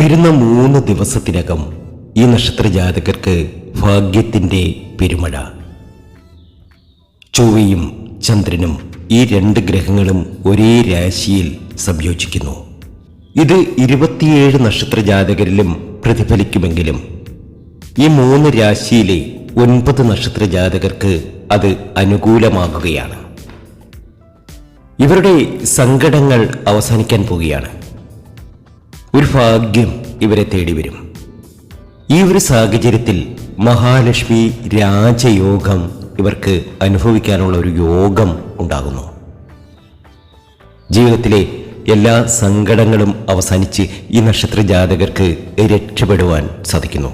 വരുന്ന മൂന്ന് ദിവസത്തിനകം ഈ നക്ഷത്ര ജാതകർക്ക് ഭാഗ്യത്തിന്റെ പെരുമഴ. ചൊവ്വയും ചന്ദ്രനും ഈ രണ്ട് ഗ്രഹങ്ങളും ഒരേ രാശിയിൽ സംയോജിക്കുന്നു. ഇത് ഇരുപത്തിയേഴ് നക്ഷത്ര ജാതകരിലും പ്രതിഫലിക്കുമെങ്കിലും ഈ മൂന്ന് രാശിയിലെ ഒൻപത് നക്ഷത്ര ജാതകർക്ക് അത് അനുകൂലമാകുകയാണ്. ഇവരുടെ സങ്കടങ്ങൾ അവസാനിക്കാൻ പോവുകയാണ്. ഒരു ഭാഗ്യം ഇവരെ തേടി വരും. ഈ ഒരു സാഹചര്യത്തിൽ മഹാലക്ഷ്മി രാജയോഗം ഇവർക്ക് അനുഭവിക്കാനുള്ള ഒരു യോഗം ഉണ്ടാകുന്നു. ജീവിതത്തിലെ എല്ലാ സങ്കടങ്ങളും അവസാനിച്ച് ഈ നക്ഷത്ര ജാതകർക്ക് രക്ഷപ്പെടുവാൻ സാധിക്കുന്നു.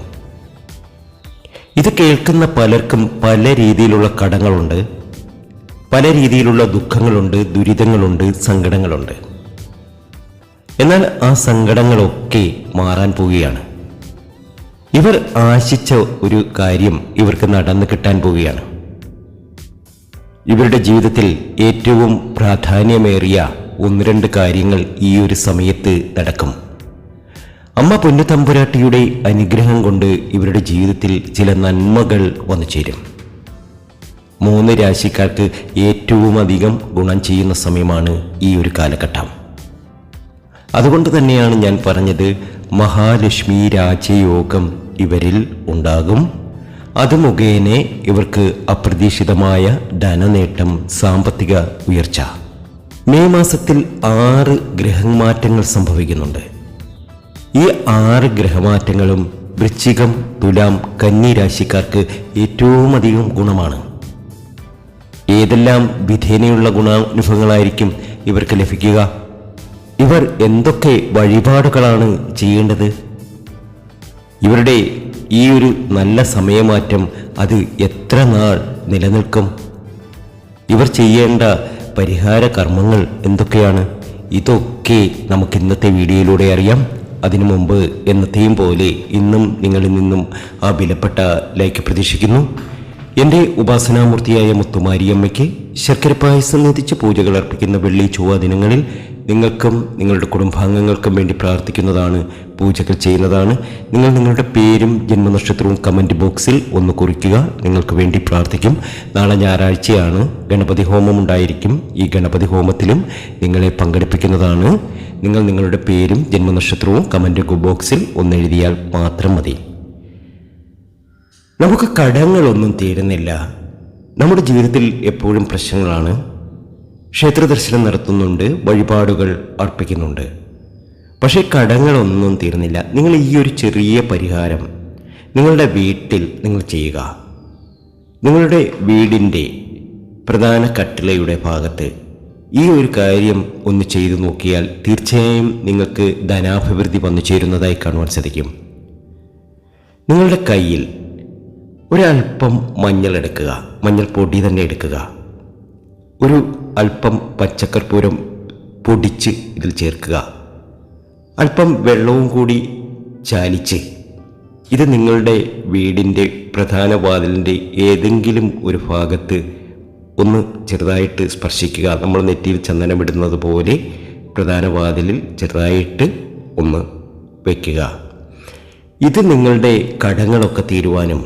ഇത് കേൾക്കുന്ന പലർക്കും പല രീതിയിലുള്ള കടങ്ങളുണ്ട്. പല രീതിയിലുള്ള ദുഃഖങ്ങളുണ്ട് ദുരിതങ്ങളുണ്ട് സങ്കടങ്ങളുണ്ട്. എന്നാൽ ആ സങ്കടങ്ങളൊക്കെ മാറാൻ പോവുകയാണ്. ഇവർ ആശിച്ച ഒരു കാര്യം ഇവർക്ക് നടന്നു കിട്ടാൻ പോവുകയാണ്. ഇവരുടെ ജീവിതത്തിൽ ഏറ്റവും പ്രാധാന്യമേറിയ ഒന്ന് രണ്ട് കാര്യങ്ങൾ ഈ ഒരു സമയത്ത് നടക്കും. അമ്മ പൊന്നുതമ്പുരാട്ടിയുടെ അനുഗ്രഹം കൊണ്ട് ഇവരുടെ ജീവിതത്തിൽ ചില നന്മകൾ വന്നു ചേരും. മൂന്ന് രാശിക്കാർക്ക് ഏറ്റവും അധികം ഗുണം ചെയ്യുന്ന സമയമാണ് ഈ ഒരു കാലഘട്ടം. അതുകൊണ്ട് തന്നെയാണ് ഞാൻ പറഞ്ഞത് മഹാലക്ഷ്മി രാജയോഗം ഇവരിൽ ഉണ്ടാകും. അത് മുഖേന ഇവർക്ക് അപ്രതീക്ഷിതമായ ധനനേട്ടം സാമ്പത്തിക ഉയർച്ച. മെയ് മാസത്തിൽ ആറ് ഗ്രഹമാറ്റങ്ങൾ സംഭവിക്കുന്നുണ്ട്. ഈ ആറ് ഗ്രഹമാറ്റങ്ങളും വൃശ്ചികം തുലാം കന്നി രാശിക്കാർക്ക് ഏറ്റവും അധികം ഗുണമാണ്. ഏതെല്ലാം വിധേനയുള്ള ഗുണാനുഭവങ്ങളായിരിക്കും ഇവർക്ക് ലഭിക്കുക? ഇവർ എന്തൊക്കെ വഴിപാടുകളാണ് ചെയ്യേണ്ടത്? ഇവരുടെ ഈ ഒരു നല്ല സമയമാറ്റം അത് എത്ര നാൾ നിലനിൽക്കും? ഇവർ ചെയ്യേണ്ട പരിഹാര കർമ്മങ്ങൾ എന്തൊക്കെയാണ്? ഇതൊക്കെ നമുക്ക് ഇന്നത്തെ വീഡിയോയിലൂടെ അറിയാം. അതിനു മുമ്പ് എന്നത്തെയും പോലെ ഇന്നും നിങ്ങളിൽ നിന്നും ആ വിലപ്പെട്ട ലൈക്ക് പ്രതീക്ഷിക്കുന്നു. എന്റെ ഉപാസനാമൂർത്തിയായ മുത്തുമാരിയമ്മയ്ക്ക് ശർക്കര പായസം നിധിച്ച് പൂജകൾ അർപ്പിക്കുന്ന വെള്ളി ചൊവ്വ ദിനങ്ങളിൽ നിങ്ങൾക്കും നിങ്ങളുടെ കുടുംബാംഗങ്ങൾക്കും വേണ്ടി പ്രാർത്ഥിക്കുന്നതാണ് പൂജകൾ ചെയ്യുന്നതാണ്. നിങ്ങൾ നിങ്ങളുടെ പേരും ജന്മനക്ഷത്രവും കമന്റ് ബോക്സിൽ ഒന്ന് കുറിക്കുക. നിങ്ങൾക്ക് വേണ്ടി പ്രാർത്ഥിക്കും. നാളെ ഞായറാഴ്ചയാണ്. ഗണപതി ഹോമം ഉണ്ടായിരിക്കും. ഈ ഗണപതി ഹോമത്തിലും നിങ്ങളെ പങ്കെടുപ്പിക്കുന്നതാണ്. നിങ്ങൾ നിങ്ങളുടെ പേരും ജന്മനക്ഷത്രവും കമന്റ് ബോക്സിൽ ഒന്ന് എഴുതിയാൽ മാത്രം മതി. നമുക്ക് കടങ്ങളൊന്നും തീരുന്നില്ല. നമ്മുടെ ജീവിതത്തിൽ എപ്പോഴും പ്രശ്നങ്ങളാണ്. ക്ഷേത്ര ദർശനം നടത്തുന്നുണ്ട് വഴിപാടുകൾ അർപ്പിക്കുന്നുണ്ട്. പക്ഷേ കടങ്ങളൊന്നും തീർന്നില്ല. നിങ്ങൾ ഈ ഒരു ചെറിയ പരിഹാരം നിങ്ങളുടെ വീട്ടിൽ നിങ്ങൾ ചെയ്യുക. നിങ്ങളുടെ വീടിന്റെ പ്രധാന കട്ടിളയുടെ ഭാഗത്ത് ഈ ഒരു കാര്യം ഒന്ന് ചെയ്തു നോക്കിയാൽ തീർച്ചയായും നിങ്ങൾക്ക് ധനാഭിവൃദ്ധി വന്നു ചേരുന്നതായി കാണുവാൻ സാധിക്കും. നിങ്ങളുടെ കയ്യിൽ ഒരൽപ്പം മഞ്ഞൾ എടുക്കുക മഞ്ഞൾ പൊടി തന്നെ എടുക്കുക. ഒരു അല്പം പച്ചക്കർപ്പൂരം പൊടിച്ച് ഇതിൽ ചേർക്കുക. അല്പം വെള്ളവും കൂടി ചാലിച്ച് ഇത് നിങ്ങളുടെ വീടിന്റെ പ്രധാന വാതിലിന്റെ ഏതെങ്കിലും ഒരു ഭാഗത്ത് ഒന്ന് ചെറുതായിട്ട് സ്പർശിക്കുക. നമ്മൾ നെറ്റിയിൽ ചന്ദനം ഇടുന്നത് പോലെ പ്രധാന വാതിലിൽ ചെറുതായിട്ട് ഒന്ന് വയ്ക്കുക ഇത് നിങ്ങളുടെ കടങ്ങളൊക്കെ തീരുവാനും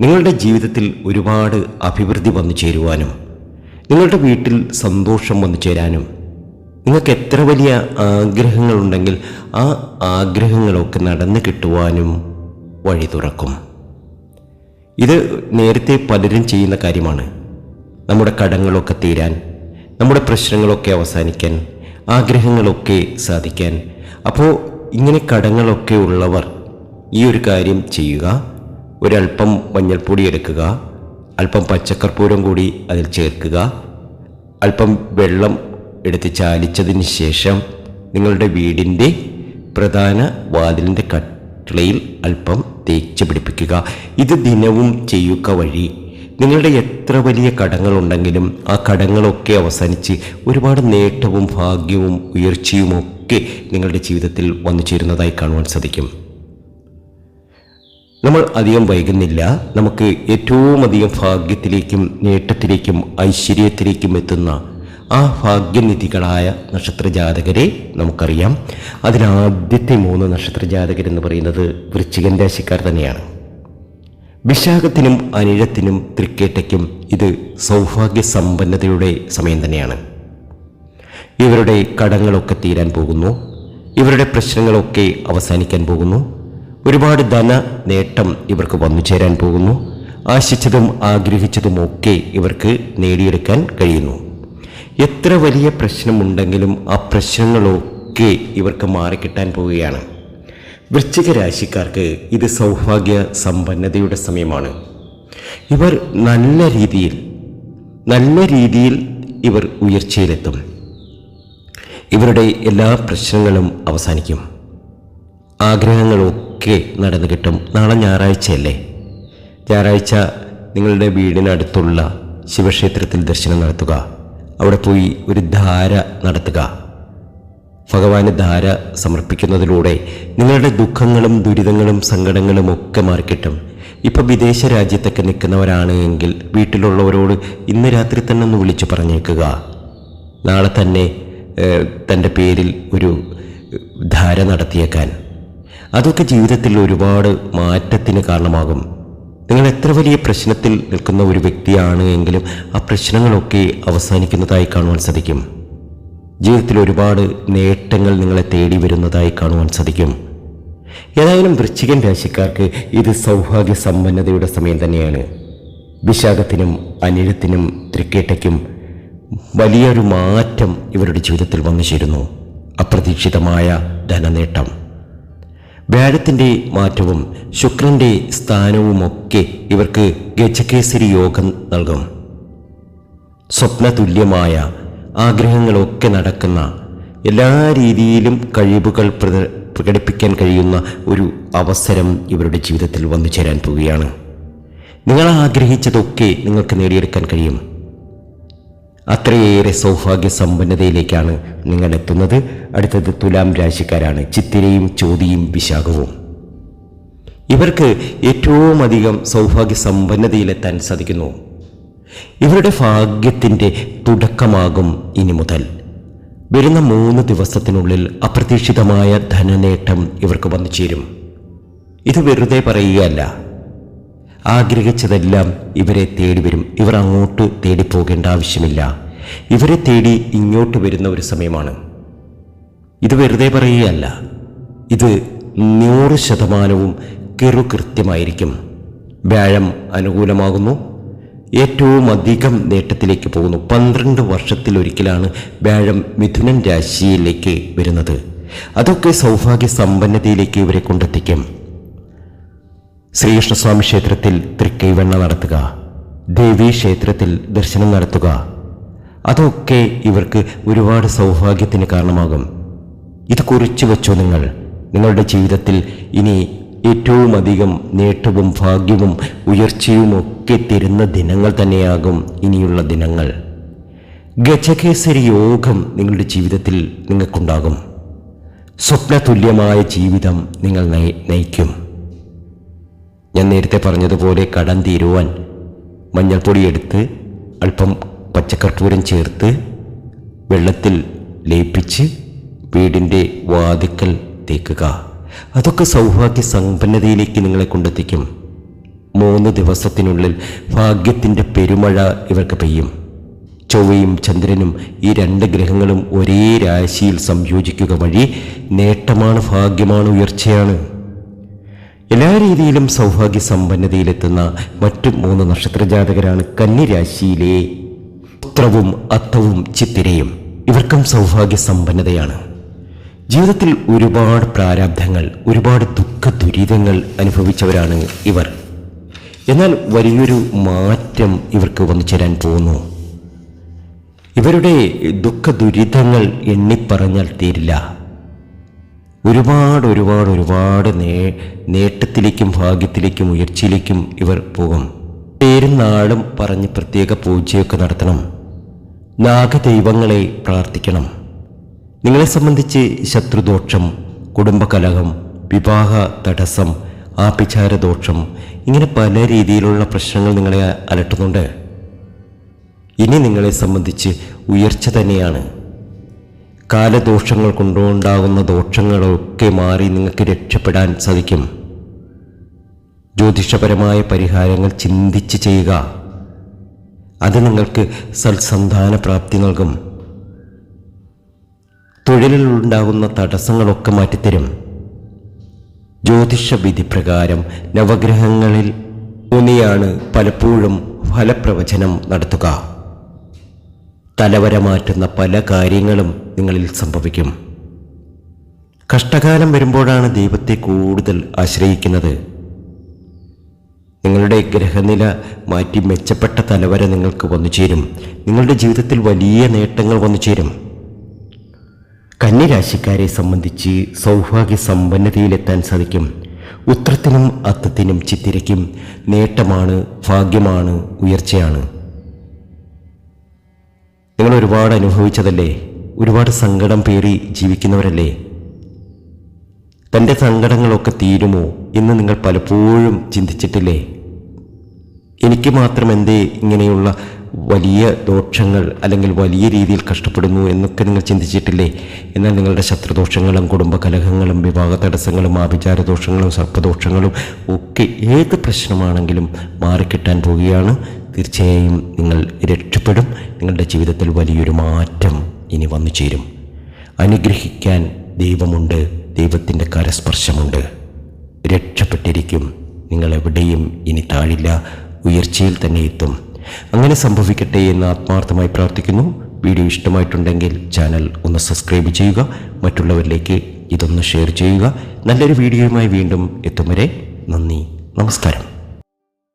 നിങ്ങളുടെ ജീവിതത്തിൽ ഒരുപാട് അഭിവൃദ്ധി വന്നു ചേരുവാനും നിങ്ങളുടെ വീട്ടിൽ സന്തോഷം വന്നു ചേരാനും നിങ്ങൾക്ക് എത്ര വലിയ ആഗ്രഹങ്ങളുണ്ടെങ്കിൽ ആ ആഗ്രഹങ്ങളൊക്കെ നടന്നു കിട്ടുവാനും വഴി തുറക്കും. ഇത് നേരത്തെ പലരും ചെയ്യുന്ന കാര്യമാണ്. നമ്മുടെ കടങ്ങളൊക്കെ തീരാൻ നമ്മുടെ പ്രശ്നങ്ങളൊക്കെ അവസാനിക്കാൻ ആഗ്രഹങ്ങളൊക്കെ സാധിക്കാൻ. അപ്പോൾ ഇങ്ങനെ കടങ്ങളൊക്കെ ഉള്ളവർ ഈ ഒരു കാര്യം ചെയ്യുക ഒരൽപ്പം മഞ്ഞൾപ്പൊടി എടുക്കുക അല്പം പച്ചക്കർപ്പൂരം കൂടി അതിൽ ചേർക്കുക. അല്പം വെള്ളം എടുത്ത് ചാലിച്ചതിന് ശേഷം നിങ്ങളുടെ വീടിന്റെ പ്രധാന വാതിലിന്റെ കട്ടിളയിൽ അല്പം തേച്ച് പിടിപ്പിക്കുക. ഇത് ദിനവും ചെയ്യുക വഴി നിങ്ങളുടെ എത്ര വലിയ കടങ്ങളുണ്ടെങ്കിലും ആ കടങ്ങളൊക്കെ അവസാനിച്ച് ഒരുപാട് നേട്ടവും ഭാഗ്യവും ഉയർച്ചയുമൊക്കെ നിങ്ങളുടെ ജീവിതത്തിൽ വന്നു ചേരുന്നതായി കാണുവാൻ സാധിക്കും. നമ്മൾ അധികം വൈകുന്നില്ല. നമുക്ക് ഏറ്റവും അധികം ഭാഗ്യത്തിലേക്കും നേട്ടത്തിലേക്കും ഐശ്വര്യത്തിലേക്കും എത്തുന്ന ആ ഭാഗ്യനിധികളായ നക്ഷത്രജാതകരെ നമുക്കറിയാം. അതിലാദ്യത്തെ മൂന്ന് നക്ഷത്രജാതകർ എന്ന് പറയുന്നത് വൃശ്ചികൻ രാശിക്കാർ തന്നെയാണ്. വിശാഖത്തിനും അനിഴത്തിനും തൃക്കേട്ടയ്ക്കും ഇത് സൗഭാഗ്യ സമ്പന്നതയുടെ സമയം തന്നെയാണ്. ഇവരുടെ കടങ്ങളൊക്കെ തീരാൻ പോകുന്നു. ഇവരുടെ പ്രശ്നങ്ങളൊക്കെ അവസാനിക്കാൻ പോകുന്നു. ഒരുപാട് ധന നേട്ടം ഇവർക്ക് വന്നു ചേരാൻ പോകുന്നു. ആശിച്ചതും ആഗ്രഹിച്ചതുമൊക്കെ ഇവർക്ക് നേടിയെടുക്കാൻ കഴിയുന്നു. എത്ര വലിയ പ്രശ്നമുണ്ടെങ്കിലും ആ പ്രശ്നങ്ങളൊക്കെ ഇവർക്ക് മാറിക്കിട്ടാൻ പോവുകയാണ്. വൃശ്ചിക രാശിക്കാർക്ക് ഇത് സൗഭാഗ്യ സമ്പന്നതയുടെ സമയമാണ്. ഇവർ നല്ല രീതിയിൽ നല്ല രീതിയിൽ ഇവർ ഉയർച്ചയിലെത്തും. ഇവരുടെ എല്ലാ പ്രശ്നങ്ങളും അവസാനിക്കും. ആഗ്രഹങ്ങളൊക്കെ നടന്നു കിട്ടും. നാളെ ഞായറാഴ്ചയല്ലേ? ഞായറാഴ്ച നിങ്ങളുടെ വീടിനടുത്തുള്ള ശിവക്ഷേത്രത്തിൽ ദർശനം നടത്തുക. അവിടെ പോയി ഒരു ധാര നടത്തുക. ഭഗവാന് ധാര സമർപ്പിക്കുന്നതിലൂടെ നിങ്ങളുടെ ദുഃഖങ്ങളും ദുരിതങ്ങളും സങ്കടങ്ങളും ഒക്കെ മാറിക്കിട്ടും ഇപ്പോൾ വിദേശ രാജ്യത്തൊക്കെ നിൽക്കുന്നവരാണ് എങ്കിൽ വീട്ടിലുള്ളവരോട് ഇന്ന് രാത്രി തന്നെ ഒന്ന് വിളിച്ചു പറഞ്ഞേക്കുക. നാളെ തന്നെ തന്റെ പേരിൽ ഒരു ധാര നടത്തിയേക്കാൻ. അതൊക്കെ ജീവിതത്തിൽ ഒരുപാട് മാറ്റത്തിന് കാരണമാകും. നിങ്ങൾ എത്ര വലിയ പ്രശ്നത്തിൽ നിൽക്കുന്ന ഒരു വ്യക്തിയാണ് എങ്കിലും ആ പ്രശ്നങ്ങളൊക്കെ അവസാനിക്കുന്നതായി കാണുവാൻ സാധിക്കും. ജീവിതത്തിൽ ഒരുപാട് നേട്ടങ്ങൾ നിങ്ങളെ തേടി വരുന്നതായി കാണുവാൻ സാധിക്കും. ഏതായാലും വൃശ്ചികൻ രാശിക്കാർക്ക് ഇത് സൗഭാഗ്യ സമ്പന്നതയുടെ സമയം തന്നെയാണ്. വിശാഖത്തിനും അനിഴത്തിനും തൃക്കേട്ടയ്ക്കും വലിയൊരു മാറ്റം ഇവരുടെ ജീവിതത്തിൽ വന്നു ചേരുന്നു. അപ്രതീക്ഷിതമായ ധനനേട്ടം. വ്യാഴത്തിന്റെ മാറ്റവും ശുക്രന്റെ സ്ഥാനവുമൊക്കെ ഇവർക്ക് ഗജകേസരി യോഗം നൽകും. സ്വപ്നതുല്യമായ ആഗ്രഹങ്ങളൊക്കെ നടക്കുന്ന എല്ലാ രീതിയിലും കഴിവുകൾ പ്രകടിപ്പിക്കാൻ കഴിയുന്ന ഒരു അവസരം ഇവരുടെ ജീവിതത്തിൽ വന്നു ചേരാൻ പോവുകയാണ്. നിങ്ങൾ ആഗ്രഹിച്ചതൊക്കെ നിങ്ങൾക്ക് നേടിയെടുക്കാൻ കഴിയും. അത്രയേറെ സൗഭാഗ്യ സമ്പന്നതയിലേക്കാണ് നിങ്ങൾ എത്തുന്നത്. അടുത്തത് തുലാം രാശിക്കാരാണ്. ചിത്തിരയും ചോതിയും വിശാഖവും. ഇവർക്ക് ഏറ്റവും അധികം സൗഭാഗ്യ സമ്പന്നതയിലെത്താൻ സാധിക്കുന്നു. ഇവരുടെ ഭാഗ്യത്തിന്റെ തുടക്കമാകും ഇനി മുതൽ. വരുന്ന മൂന്ന് ദിവസത്തിനുള്ളിൽ അപ്രതീക്ഷിതമായ ധനനേട്ടം ഇവർക്ക് വന്നു ചേരും ഇത് വെറുതെ പറയുകയല്ല. ആഗ്രഹിച്ചതെല്ലാം ഇവരെ തേടി വരും. ഇവർ അങ്ങോട്ട് തേടി പോകേണ്ട ആവശ്യമില്ല. ഇവരെ തേടി ഇങ്ങോട്ട് വരുന്ന ഒരു സമയമാണ്. ഇത് വെറുതെ പറയുകയല്ല. ഇത് നൂറ് ശതമാനവും കൃത്യമായിരിക്കും വ്യാഴം അനുകൂലമാകുന്നു. ഏറ്റവും അധികം നേട്ടത്തിലേക്ക് പോകുന്നു. പന്ത്രണ്ട് വർഷത്തിലൊരിക്കലാണ് വ്യാഴം മിഥുനൻ രാശിയിലേക്ക് വരുന്നത്. അതൊക്കെ സൗഭാഗ്യ സമ്പന്നതയിലേക്ക് ഇവരെ കൊണ്ടെത്തിക്കും. ശ്രീകൃഷ്ണസ്വാമി ക്ഷേത്രത്തിൽ തൃക്കൈവെണ്ണ നടത്തുക. ദേവീ ക്ഷേത്രത്തിൽ ദർശനം നടത്തുക. അതൊക്കെ ഇവർക്ക് ഒരുപാട് സൗഭാഗ്യത്തിന് കാരണമാകും. ഇത് കുറിച്ചു വെച്ചോ നിങ്ങൾ? നിങ്ങളുടെ ജീവിതത്തിൽ ഇനി ഏറ്റവും അധികം നേട്ടവും ഭാഗ്യവും ഉയർച്ചയും ഒക്കെ തരുന്ന ദിനങ്ങൾ തന്നെയാകും ഇനിയുള്ള ദിനങ്ങൾ. ഗജകേസരി യോഗം നിങ്ങളുടെ ജീവിതത്തിൽ നിങ്ങൾക്കുണ്ടാകും. സ്വപ്നതുല്യമായ ജീവിതം നിങ്ങൾ നയി- നയിക്കും. ഞാൻ നേരത്തെ പറഞ്ഞതുപോലെ കടം തീരുവാൻ മഞ്ഞൾപ്പൊടി എടുത്ത് അല്പം പച്ചക്കർപ്പൂരം ചേർത്ത് വെള്ളത്തിൽ ലയിപ്പിച്ച് വീടിന്റെ വാതിക്കൽ തേക്കുക. അതൊക്കെ സൗഭാഗ്യ സമ്പന്നതയിലേക്ക് നിങ്ങളെ കൊണ്ടെത്തിക്കും. മൂന്ന് ദിവസത്തിനുള്ളിൽ ഭാഗ്യത്തിന്റെ പെരുമഴ ഇവർക്ക് പെയ്യും. ചൊവ്വയും ചന്ദ്രനും ഈ രണ്ട് ഗ്രഹങ്ങളും ഒരേ രാശിയിൽ സംയോജിക്കുക വഴി നേട്ടമാണ് ഭാഗ്യമാണ് ഉയർച്ചയാണ്. എല്ലാ രീതിയിലും സൗഭാഗ്യ സമ്പന്നതയിലെത്തുന്ന മറ്റു മൂന്ന് നക്ഷത്രജാതകരാണ് കന്നിരാശിയിലെ പുത്രവും അത്തവും ചിത്തിരയും. ഇവർക്കും സൗഭാഗ്യ സമ്പന്നതയാണ് ജീവിതത്തിൽ ഒരുപാട് പ്രാരാബ്ധങ്ങൾ ഒരുപാട് ദുഃഖ ദുരിതങ്ങൾ അനുഭവിച്ചവരാണ് ഇവർ. എന്നാൽ വലിയൊരു മാറ്റം ഇവർക്ക് വന്നു ചേരാൻ പോകുന്നു. ഇവരുടെ ദുഃഖ ദുരിതങ്ങൾ എണ്ണിപ്പറഞ്ഞാൽ തീരില്ല. ഒരുപാട് ഒരുപാട് ഒരുപാട് നേ നേട്ടത്തിലേക്കും ഭാഗ്യത്തിലേക്കും ഉയർച്ചയിലേക്കും ഇവർ പോകും. പേരും നാളും പറഞ്ഞ് പ്രത്യേക പൂജയൊക്കെ നടത്തണം. നാഗദൈവങ്ങളെ പ്രാർത്ഥിക്കണം. നിങ്ങളെ സംബന്ധിച്ച് ശത്രുദോഷം കുടുംബകലഹം വിവാഹ തടസ്സം ആഭിചാരദോഷം ഇങ്ങനെ പല രീതിയിലുള്ള പ്രശ്നങ്ങൾ നിങ്ങളെ അലട്ടുന്നുണ്ട്. ഇനി നിങ്ങളെ സംബന്ധിച്ച് ഉയർച്ച തന്നെയാണ്. കാലദോഷങ്ങൾ കൊണ്ടുണ്ടാകുന്ന ദോഷങ്ങളൊക്കെ മാറി നിങ്ങൾക്ക് രക്ഷപ്പെടാൻ സാധിക്കും. ജ്യോതിഷപരമായ പരിഹാരങ്ങൾ ചിന്തിച്ച് ചെയ്യുക. അത് നിങ്ങൾക്ക് സൽസന്താന പ്രാപ്തി നൽകും. തൊഴിലിലുണ്ടാകുന്ന തടസ്സങ്ങളൊക്കെ മാറ്റിത്തരും. ജ്യോതിഷ വിധി പ്രകാരം നവഗ്രഹങ്ങളിൽ ഊന്നിയാണ് പലപ്പോഴും ഫലപ്രവചനം നടത്തുക. തലവര മാറ്റുന്ന പല കാര്യങ്ങളും നിങ്ങളിൽ സംഭവിക്കും. കഷ്ടകാലം വരുമ്പോഴാണ് ദൈവത്തെ കൂടുതൽ ആശ്രയിക്കുന്നത്. നിങ്ങളുടെ ഗ്രഹനില മാറ്റി മെച്ചപ്പെട്ട തലവര നിങ്ങൾക്ക് വന്നു ചേരും നിങ്ങളുടെ ജീവിതത്തിൽ വലിയ നേട്ടങ്ങൾ വന്നു ചേരും കന്യരാശിക്കാരെ സംബന്ധിച്ച് സൗഭാഗ്യ സമ്പന്നതയിലെത്താൻ സാധിക്കും. ഉത്രത്തിനും അത്തത്തിനും ചിത്തിരയ്ക്കും നേട്ടമാണ് ഭാഗ്യമാണ് ഉയർച്ചയാണ്. നിങ്ങൾ ഒരുപാട് അനുഭവിച്ചതല്ലേ? ഒരുപാട് സങ്കടം പേറി ജീവിക്കുന്നവരല്ലേ? തന്റെ സങ്കടങ്ങളൊക്കെ തീരുമോ എന്ന് നിങ്ങൾ പലപ്പോഴും ചിന്തിച്ചിട്ടില്ലേ? എനിക്ക് മാത്രം എന്തേ ഇങ്ങനെയുള്ള വലിയ ദോഷങ്ങൾ അല്ലെങ്കിൽ വലിയ രീതിയിൽ കഷ്ടപ്പെടുന്നു എന്നൊക്കെ നിങ്ങൾ ചിന്തിച്ചിട്ടില്ലേ? എന്നാൽ നിങ്ങളുടെ ശത്രുദോഷങ്ങളും കുടുംബകലഹങ്ങളും വിവാഹ തടസ്സങ്ങളും ആഭിചാര ദോഷങ്ങളും സർപ്പദോഷങ്ങളും ഒക്കെ ഏത് പ്രശ്നമാണെങ്കിലും മാറിക്കിട്ടാൻ പോവുകയാണ് തീർച്ചയായും നിങ്ങൾ രക്ഷപ്പെടും. നിങ്ങളുടെ ജീവിതത്തിൽ വലിയൊരു മാറ്റം ഇനി വന്നു ചേരും. അനുഗ്രഹിക്കാൻ ദൈവമുണ്ട് ദൈവത്തിന്റെ കരസ്പർശമുണ്ട്. രക്ഷപ്പെട്ടിരിക്കും നിങ്ങളെവിടെയും ഇനി താഴില്ല ഉയർച്ചയിൽ തന്നെ എത്തും. അങ്ങനെ സംഭവിക്കട്ടെ എന്ന് ആത്മാർത്ഥമായി പ്രാർത്ഥിക്കുന്നു. വീഡിയോ ഇഷ്ടമായിട്ടുണ്ടെങ്കിൽ ചാനൽ ഒന്ന് സബ്സ്ക്രൈബ് ചെയ്യുക മറ്റുള്ളവരിലേക്ക് ഇതൊന്ന് ഷെയർ ചെയ്യുക. നല്ലൊരു വീഡിയോയുമായി വീണ്ടും എത്തും വരെ നന്ദി നമസ്കാരം.